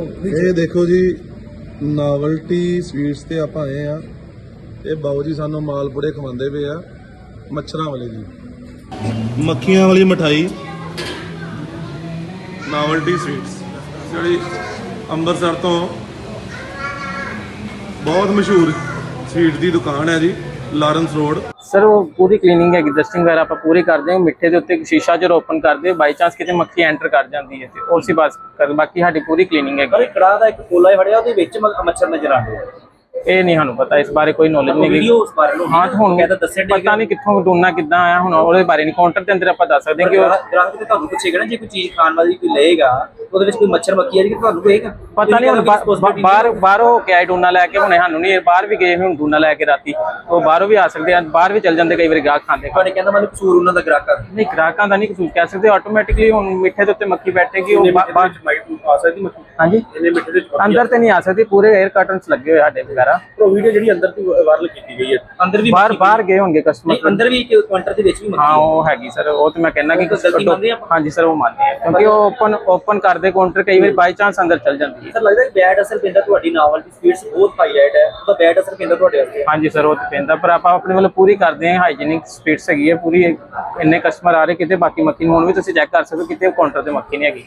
ਇਹ ਦੇਖੋ ਜੀ ਨਾਵਲਟੀ ਸਵੀਟਸ ਤੇ ਆਪਾਂ ਆਏ ਆ ਇਹ ਬਾਊ ਜੀ ਸਾਨੂੰ ਮਾਲਪੂੜੇ ਖਵਾਉਂਦੇ ਪਏ ਆ, ਮੱਛਰਾਂ ਵਾਲੇ ਜੀ। ਮੱਖੀਆਂ ਵਾਲੀ ਮਠਾਈ ਨਾਵਲਟੀ ਸਵੀਟਸ ਜਿਹੜੀ ਅੰਮ੍ਰਿਤਸਰ ਤੋਂ ਬਹੁਤ ਮਸ਼ਹੂਰ ਸਵੀਟ ਦੀ ਦੁਕਾਨ ਹੈ ਜੀ। Lawrence road. ਸਰ ਉਹ ਪੂਰੀ ਕਲੀਨਿੰਗ ਹੈਗੀ ਡਸਟਿੰਗ ਵਗੈਰਾ ਆਪਾਂ ਪੂਰੀ ਕਰਦੇ ਹਾਂ ਮਿੱਠੇ ਦੇ ਉੱਤੇ ਸ਼ੀਸ਼ਾ ਜਦੋਂ ਓਪਨ ਕਰਦੇ ਬਾਈ ਚਾਂਸ ਕਿਤੇ ਮੱਖੀ ਐਂਟਰ ਕਰ ਜਾਂਦੀ ਹੈ ਤੇ ਉਸੇ ਬਾਸ ਕਰ ਬਾਕੀ ਸਾਡੀ ਪੂਰੀ ਕਲੀਨਿੰਗ ਹੈਗੀ। ਪਰ ਕੜਾਹ ਦਾ ਇੱਕ ਕੋਲਾ ਹੀ ਫੜਿਆ ਉਹਦੇ ਵਿੱਚ ਮੱਛਰ ਨਜ਼ਰ ਆਉਂਦੇ ਆ। ਇਹ ਨਹੀਂ ਸਾਨੂੰ ਪਤਾ ਇਸ ਬਾਰੇ ਕੋਈ ਨੌਲੇਜ ਨਹੀਂ ਵੀਡੀਓ ਉਸ ਬਾਰੇ ਨੂੰ ਹਾਂ ਤੇ ਹੁਣ ਕਹਿੰਦਾ ਦੱਸਿਆ ਪਤਾ ਨਹੀਂ ਕਿੱਥੋਂ ਡੋਨਾ ਕਿੱਦਾਂ ਆਇਆ ਹੁਣ ਉਹਦੇ ਬਾਰੇ ਨਹੀਂ ਕਾਊਂਟਰ ਦੇ ਅੰਦਰ ਆਪਾਂ ਦੱਸ ਸਕਦੇ ਹਾਂ ਕਿ ਉਹ ਗ੍ਰਾਹਕ ਤੇ ਤੁਹਾਨੂੰ ਪੁੱਛੇਗਾ ਨਾ ਜੇ ਕੋਈ ਚੀਜ਼ ਖਾਣ ਵਾਲੀ ਕੋਈ ਲਏਗਾ ਉਹਦੇ ਵਿੱਚ ਕੋਈ ਮੱਛਰ ਮੱਖੀ ਆ ਜੀ ਤੁਹਾਨੂੰ ਕਹੇਗਾ? ਪਤਾ ਨਹੀਂ ਹੁਣ ਬਾਹਰ ਬਾਹਰੋਂ ਕਿਆ ਡੋਨਾ ਲੈ ਕੇ ਹੁਣੇ ਸਾਨੂੰ ਨਹੀਂ ਬਾਹਰ ਵੀ ਗਏ ਹੁਣ ਡੋਨਾ ਲੈ ਕੇ ਰਾਤੀ। ਉਹ ਬਾਹਰੋਂ ਵੀ ਆ ਸਕਦੇ ਆ ਬਾਹਰ ਵੀ ਚੱਲ ਜਾਂਦੇ ਕਈ ਵਾਰੀ ਗਾਹਕ ਖਾਂਦੇ। ਤੁਹਾਡੇ ਕਹਿੰਦਾ ਮੈਨੂੰ ਕਸੂਰ ਉਹਨਾਂ ਦਾ ਗ੍ਰਾਹਕਾਂ ਨਹੀਂ ਗ੍ਰਾਹਕਾਂ ਦਾ ਨਹੀਂ ਕੁਝ ਕਹਿ ਸਕਦੇ ਆਟੋਮੈਟਿਕਲੀ ਹੁਣ ਮਿੱਠੇ ਦੇ ਉੱਤੇ ਮੱਖੀ ਬੈਠੇਗੀ ਉਹ ਬਾਹਰ ਆ ਸਕਦੀ ਮੱਖੀ ਹਾਂਜੀ। ਇਹਨੇ ਮਿੱਠੇ ਦੇ ਅੰਦਰ ਤੇ ਨਹੀਂ ਆ ਸਕਦੀ ਪੂਰੇ 에ਅਰ ਕਰਟਨਸ ਲੱਗੇ ਹੋਏ ਸਾਡੇ ਵਗੈਰਾ। ਵੀਡੀਓ ਜਿਹੜੀ ਅੰਦਰ ਦੀ ਵਾਇਰਲ ਕੀਤੀ ਗਈ ਹੈ। ਅੰਦਰ ਵੀ ਬਾਹਰ ਬਾਹਰ ਗਏ ਹੋਣਗੇ ਕਸਟਮਰ ਅੰਦਰ ਵੀ ਕਾਊਂਟਰ ਦੇ ਵਿੱਚ ਵੀ ਹਾਂ। ਉਹ ਹੈਗੀ ਸਰ ਉਹ ਤੇ ਮੈਂ ਕਹਿੰਦਾ ਕਿ। ਹਾਂਜੀ ਸਰ ਉਹ ਮੰਨਦੇ ਆ। ਕਿਉਂਕਿ ਉਹ ਓਪਨ ਓਪਨ ਕਰਦੇ ਕਾਊਂਟਰ ਕਈ ਵਾਰੀ ਬਾਈ ਚਾਂਸ ਅੰਦਰ ਚੱਲ ਜਾਂਦੀ ਹੈ। ਸਰ ਲੱਗਦਾ ਹੈ ਬੈਡ ਅਸਰ ਪੈਂਦਾ ਤੁਹਾਡੀ ਨਾਵਲ ਦੀ ਸਪੀਡਸ ਬਹੁਤ ਹਾਈ ਰਾਈਟ ਹੈ ਉਹਦਾ ਬੈਡ ਅਸਰ ਪੈਂਦਾ ਤੁਹਾਡੇ ਉੱਤੇ ਹਾਂਜੀ ਸਰ ਉਹ ਤੇ ਪੈਂਦਾ ਪਰ ਆਪਾਂ ਆਪਣੇ ਵੱਲੋਂ ਪੂਰੀ ਕਰਦੇ ਹਾਂ ਹਾਈਜੀਨਿਕ ਸਪੀਡਸ ਹੈਗੀ ਹੈ ਪੂਰੀ ਇੰਨੇ ਕਸਟਮਰ ਆ ਰਹੇ ਕਿਤੇ ਬਾਕੀ ਮੱਖੀ ਨਹੀਂ ਹੁਣ ਵੀ ਤੁਸੀਂ ਚੈੱਕ ਕਰ ਸਕਦੇ ਕਿਤੇ ਕਾਊਂਟਰ ਤੇ ਮੱਖੀ ਨਹੀਂ ਹੈਗੀ।